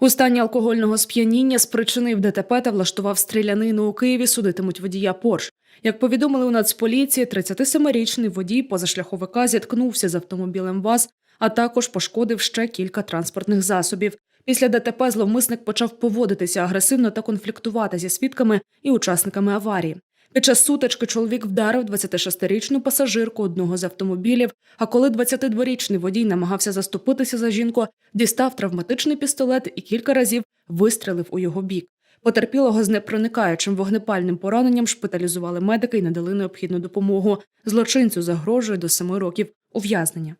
У стані алкогольного сп'яніння спричинив ДТП та влаштував стрілянину у Києві. Судитимуть водія Порш. Як повідомили у Нацполіції, 37-річний водій позашляховика зіткнувся з автомобілем ВАЗ, а також пошкодив ще кілька транспортних засобів. Після ДТП зловмисник почав поводитися агресивно та конфліктувати зі свідками і учасниками аварії. Під час сутички чоловік вдарив 26-річну пасажирку одного з автомобілів. А коли 22-річний водій намагався заступитися за жінку, дістав травматичний пістолет і кілька разів вистрелив у його бік. Потерпілого з непроникаючим вогнепальним пораненням шпиталізували медики і надали необхідну допомогу. Злочинцю загрожує до семи років ув'язнення.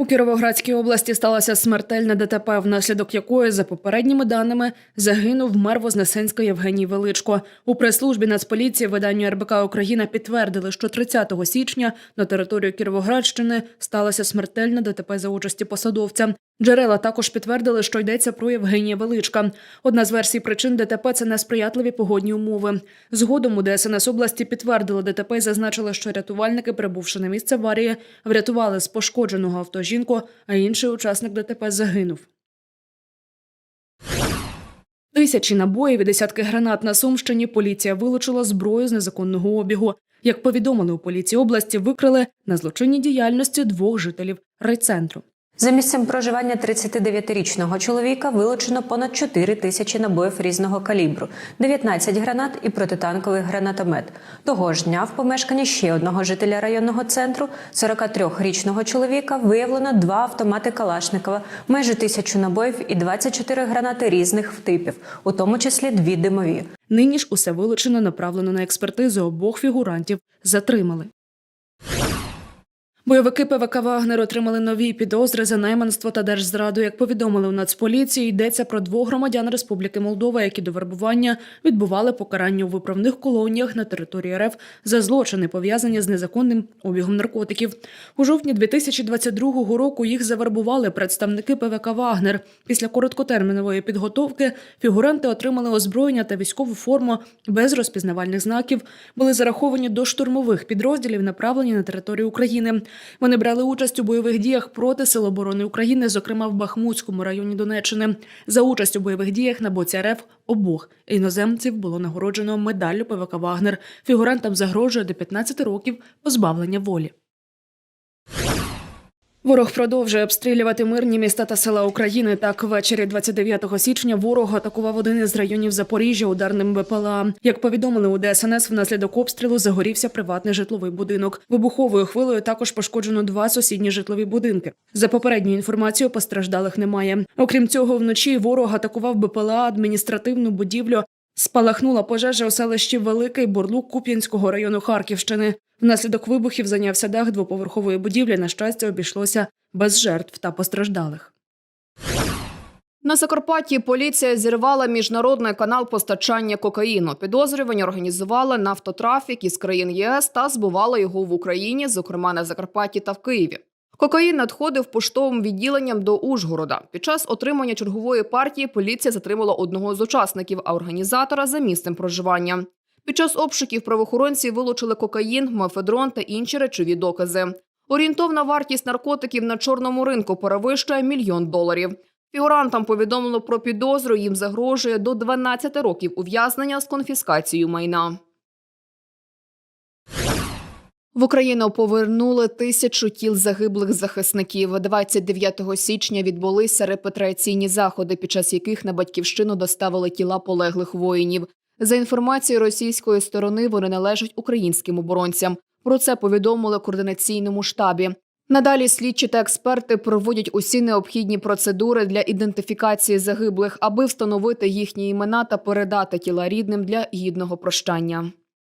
У Кіровоградській області сталася смертельна ДТП, внаслідок якої, за попередніми даними, загинув мер Вознесенська Євгеній Величко. У прес-службі Нацполіції виданню РБК Україна підтвердили, що 30 січня на територію Кіровоградщини сталася смертельна ДТП за участі посадовця. Джерела також підтвердили, що йдеться про Євгенія Величка. Одна з версій причин ДТП це несприятливі погодні умови. Згодом у ДСНС області підтвердили ДТП і зазначили, що рятувальники, прибувши на місце аварії, врятували з пошкодженого авто жінку, а інший учасник ДТП загинув. Тисячі набоїв і десятки гранат на Сумщині поліція вилучила зброю з незаконного обігу. Як повідомили у поліції області, викрили на злочинній діяльності двох жителів райцентру. За місцем проживання 39-річного чоловіка вилучено понад 4 тисячі набоїв різного калібру, 19 гранат і протитанковий гранатомет. Того ж дня в помешканні ще одного жителя районного центру, 43-річного чоловіка, виявлено два автомати Калашникова, майже тисячу набоїв і 24 гранати різних типів, у тому числі дві димові. Нині ж усе вилучено направлено на експертизу обох фігурантів затримали. Бойовики ПВК Вагнер отримали нові підозри за найманство та держзраду. Як повідомили у Нацполіції, йдеться про двох громадян Республіки Молдова, які до вербування відбували покарання у виправних колоніях на території РФ за злочини, пов'язані з незаконним обігом наркотиків. У жовтні 2022 року їх завербували представники ПВК Вагнер. Після короткотермінової підготовки фігуранти отримали озброєння та військову форму без розпізнавальних знаків, були зараховані до штурмових підрозділів, направлені на територію України. Вони брали участь у бойових діях проти Сил оборони України, зокрема в Бахмутському районі Донеччини. За участь у бойових діях на боці РФ обох іноземців було нагороджено медаллю ПВК Вагнер. Фігурантам загрожує до 15 років позбавлення волі. Ворог продовжує обстрілювати мирні міста та села України. Так, ввечері 29 січня ворог атакував один із районів Запоріжжя ударним БПЛА. Як повідомили у ДСНС, внаслідок обстрілу загорівся приватний житловий будинок. Вибуховою хвилею також пошкоджено два сусідні житлові будинки. За попередньою інформацією, постраждалих немає. Окрім цього, вночі ворог атакував БПЛА адміністративну будівлю. Спалахнула пожежа у селищі Великий Бурлук Куп'янського району Харківщини. Внаслідок вибухів зайнявся дах двоповерхової будівлі. На щастя, обійшлося без жертв та постраждалих. На Закарпатті поліція зірвала міжнародний канал постачання кокаїну. Підозрювані організували нафтотрафік із країн ЄС та збували його в Україні, зокрема на Закарпатті та в Києві. Кокаїн надходив поштовим відділенням до Ужгорода. Під час отримання чергової партії поліція затримала одного з учасників, а організатора за місцем проживання. Під час обшуків правоохоронці вилучили кокаїн, мефедрон та інші речові докази. Орієнтовна вартість наркотиків на чорному ринку перевищує мільйон доларів. Фігурантам повідомлено про підозру. Їм загрожує до 12 років ув'язнення з конфіскацією майна. В Україну повернули тисячу тіл загиблих захисників. 29 січня відбулися репатріаційні заходи, під час яких на батьківщину доставили тіла полеглих воїнів. За інформацією російської сторони, вони належать українським оборонцям. Про це повідомили координаційному штабі. Надалі слідчі та експерти проводять усі необхідні процедури для ідентифікації загиблих, аби встановити їхні імена та передати тіла рідним для гідного прощання.